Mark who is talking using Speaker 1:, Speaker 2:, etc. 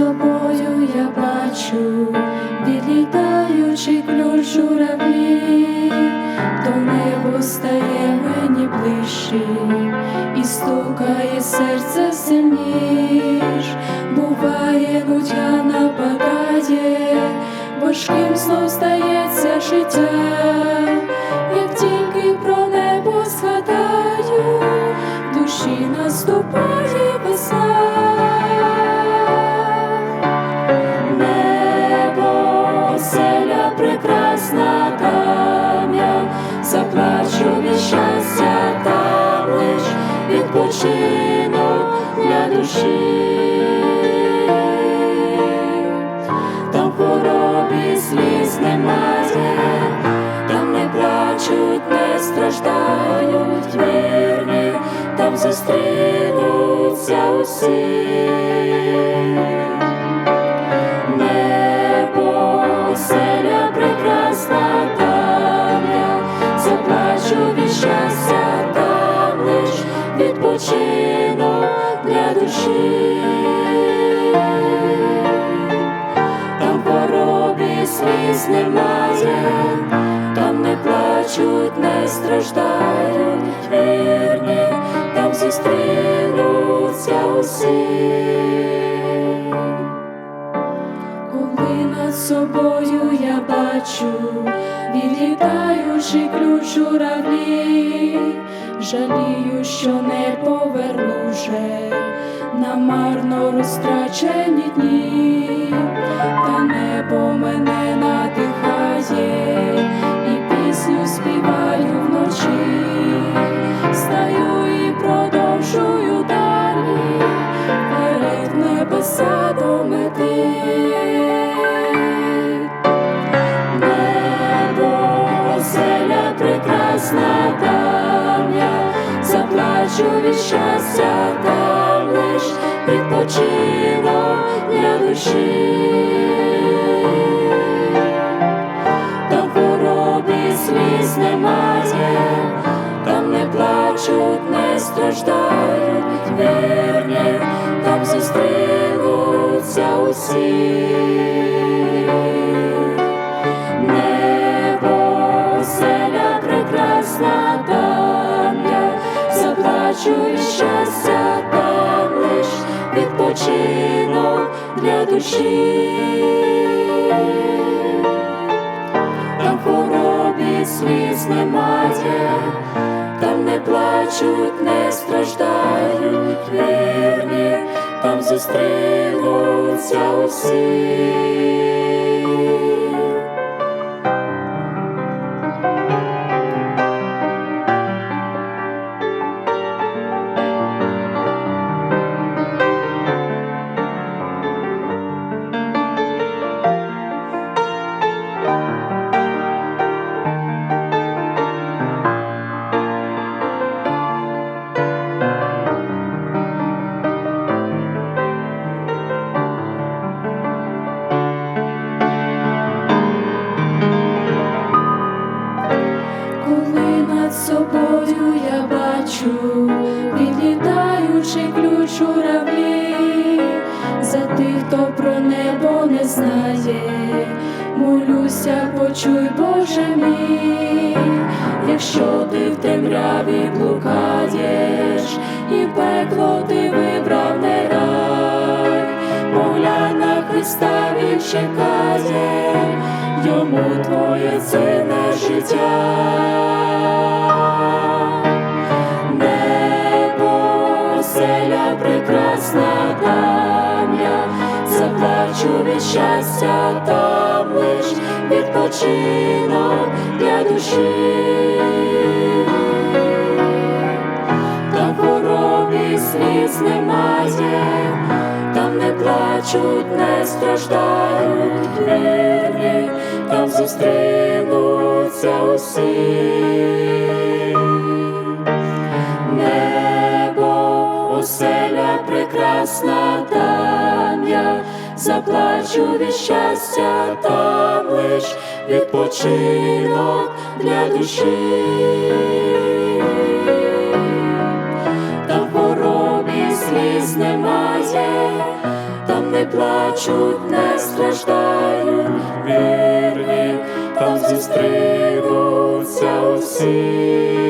Speaker 1: я бачу, відлітаючи ключ журавлі, то небо стає мені ближче, і стукає серце сильніш, буває, нудьга нападає, важким знов стається життя, як тільки про небо згадаю, душі наступає від щастя, там лиш відпочинок для душі, там хворобі сліз немає, там не плачуть, не страждають вірні, там зустрінуться усі. Щастя, там лиш відпочинок для душі, там поробі сліз немає, там не плачуть, не страждають вірні, там зустрінуться усі. Собою я бачу, відлітаючи ключ журавлі, жалію, що не поверну вже на марно розтрачені дні, та небо мене надихає, заплачу від щастя, там лиш відпочинок для душі, там хворобі сліз немає, там не плачуть, не страждають вірні, там зустрінуться усі. Від щастя, там лиш відпочинок для душі, там хворобі сліз немає, там не плачуть, не страждають вірні, там зустрінуться усі. Бачу, відлітаючи ключ журавлі, за тих, хто про небо не знає, молюся, почуй, Боже мій, якщо ти в темряві блукаєш, і пекло ти вибрав не рай, поглянь на Христа він чекає, йому твоє цінне життя. Небо, селя прекрасна там я заплачу від щастя, там лиш відпочинок для душі. Там хворобі сліз немає, там не плачуть, не страждають вірні, там зустрінуться усі. Заплачу від щастя, там лиш відпочинок для душі. Там в поробі сліз немає, там не плачуть, не страждають, вірні, там зустрінуться усі.